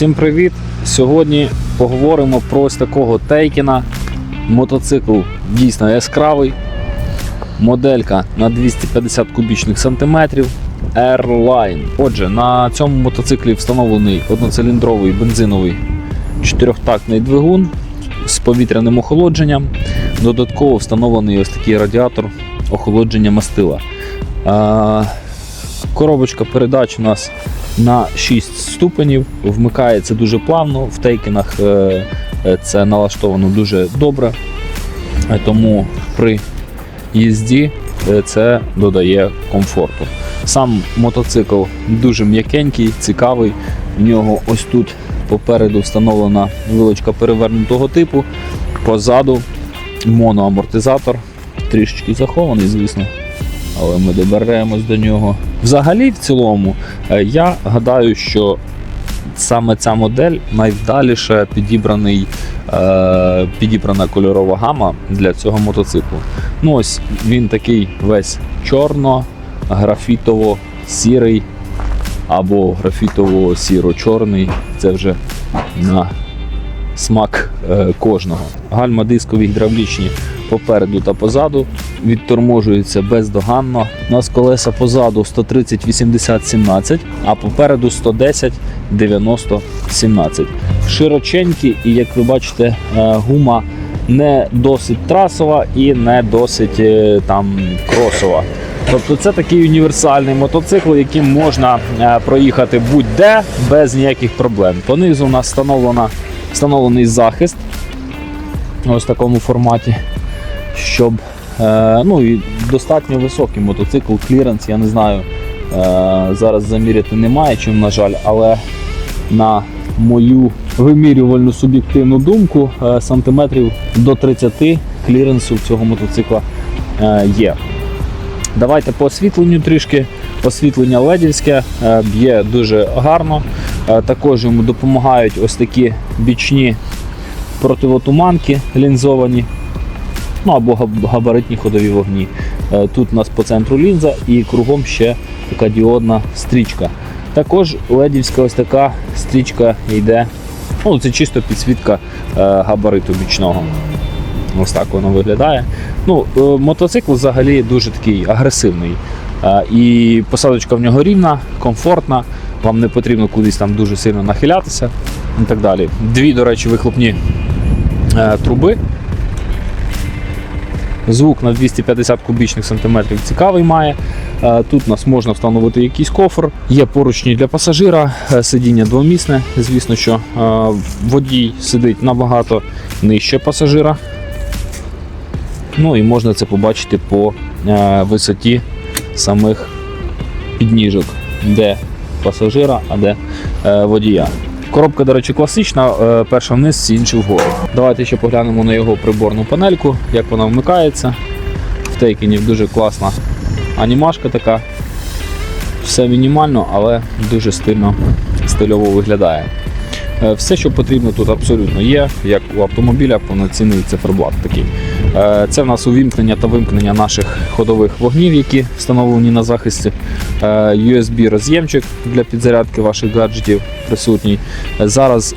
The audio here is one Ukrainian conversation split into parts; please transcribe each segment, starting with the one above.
Всім привіт! Сьогодні поговоримо про ось такого Тейкіна. Мотоцикл дійсно яскравий. Моделька на 250 кубічних сантиметрів. Airline. Отже, на цьому мотоциклі встановлений одноциліндровий бензиновий чотирьохтактний двигун з повітряним охолодженням. Додатково встановлений ось такий радіатор охолодження мастила. Коробочка передач у нас на 6 ступенів, вмикається дуже плавно. В тейкінах е, е, це налаштовано дуже добре, Е, тому при їзді це додає комфорту. Сам мотоцикл дуже м'якенький, цікавий. В нього ось тут попереду встановлена вилочка перевернутого типу, позаду моноамортизатор, трішечки захований, звісно але ми доберемось до нього. Взагалі, в цілому, е, я гадаю, що саме ця модель найвдаліше підібраний, е, підібрана кольорова гама для цього мотоциклу. Ну ось він такий весь чорно, графітово-сірий або графітово-сіро-чорний. Це вже на смак е, кожного. Гальма дискові гідравлічні попереду та позаду відторможуються бездоганно. У нас колеса позаду 130 80 17, а попереду 110 90 17. Широченькі, і як ви бачите, е, гума не досить трасова і не досить е, там кросова. Тобто це такий універсальний мотоцикл, яким можна е, проїхати будь-де без ніяких проблем. Понизу у нас встановлена, встановлений захист ось в такому форматі, щоб е, ну, і достатньо високий мотоцикл, кліренс, я не знаю. Е, зараз заміряти немає чим, на жаль, але на мою вимірювальну суб'єктивну думку, е, сантиметрів до 30 кліренсу цього мотоцикла є. Давайте по освітленню трішки. Освітлення ледівське б'є дуже гарно. Також йому допомагають ось такі бічні противотуманки лінзовані, ну або габаритні ходові вогні. Е, Тут у нас по центру лінза і кругом ще така діодна стрічка. Також ледівська ось така стрічка йде. Ну, це чисто підсвітка е, габариту бічного. Ось так воно виглядає. Ну, е, мотоцикл взагалі дуже такий агресивний. І посадочка в нього рівна, комфортна, вам не потрібно кудись там дуже сильно нахилятися і так далі. Дві, до речі, вихлопні труби. Звук на 250 кубічних сантиметрів цікавий має. Е, Тут нас можна встановити якийсь кофр. Є поручні для пасажира, е, сидіння двомісне. Звісно, що е, водій сидить набагато нижче пасажира. Ну і можна це побачити по висоті самих підніжок, де пасажира, а де водія. Коробка, до речі, класична, е, перша вниз, інша вгору. Давайте ще поглянемо на його приборну панельку, як вона вмикається. В Тейкені дуже класна анімашка така. Все мінімально, але дуже стильно, стильово виглядає. Е, Все, що потрібно тут абсолютно є, як у автомобіля, повноцінний циферблат такий. Е, Це в нас увімкнення та вимкнення наших ходових вогнів, які встановлені на захисті. Е, USB-роз'ємчик для підзарядки ваших гаджетів присутній. Зараз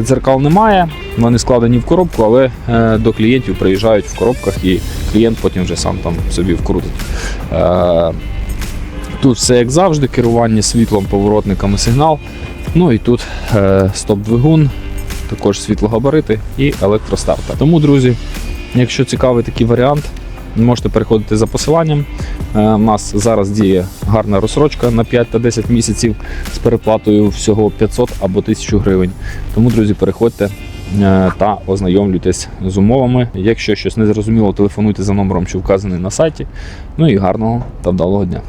дзеркал немає, вони складені в коробку, але до клієнтів приїжджають в коробках і клієнт потім вже сам там собі вкрутить. Тут все як завжди, керування світлом, поворотниками, сигнал. Ну і тут е, стоп-двигун, також світлогабарити і електростартер. Тому, друзі, якщо цікавий такий варіант, можете переходити за посиланням. Е, у нас зараз діє гарна розсрочка на 5 та 10 місяців з переплатою всього 500 або 1000 гривень. Тому, друзі, переходьте. е, Та ознайомлюйтесь з умовами. Якщо щось не зрозуміло, телефонуйте за номером, що вказаний на сайті. Ну і гарного та вдалого дня.